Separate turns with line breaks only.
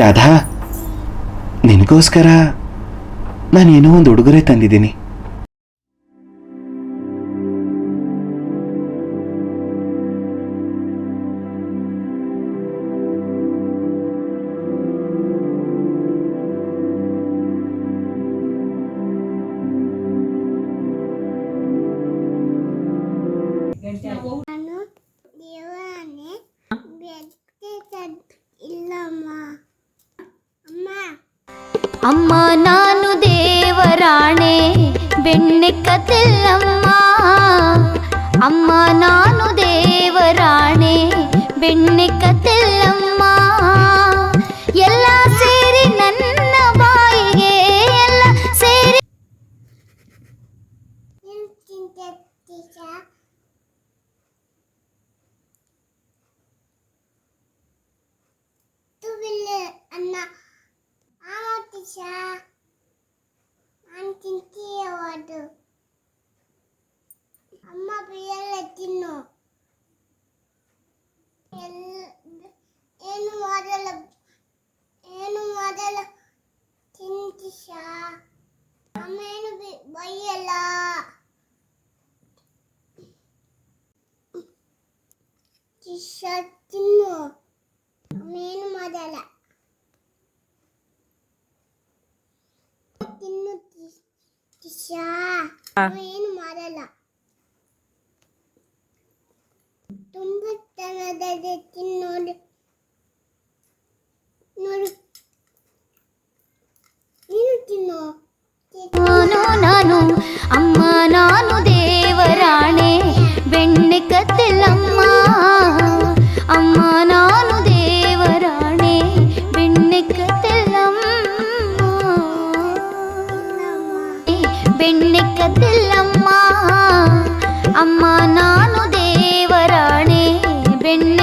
ರಾಧಾ ನಿನಗೋಸ್ಕರ ಏನೋ ಒಂದು ಉಡುಗೊರೆ ತಂದಿದ್ದೀನಿ.
ಅಮ್ಮ
ನಾನು ದೇವರಾಣೆ ಬೆಣ್ಣೆ ಕತ್ತಿಲ್ಲಮ್ಮ ಅಮ್ಮ ನಾನು ದೇವರಾಣೆ ಬೆಣ್ಣೆ ಕತ್ತ ചിന്നു
മീൻ മതല. തിന്നു? മീൻ മതല തുമ്പത്തനതെ തിന്നോട് ನೀನು ತಿನ್ನು ನಾನು
ನಾನು பக்கத்தில் அம்மா அம்மா நானு தேவரானே பெண்ணு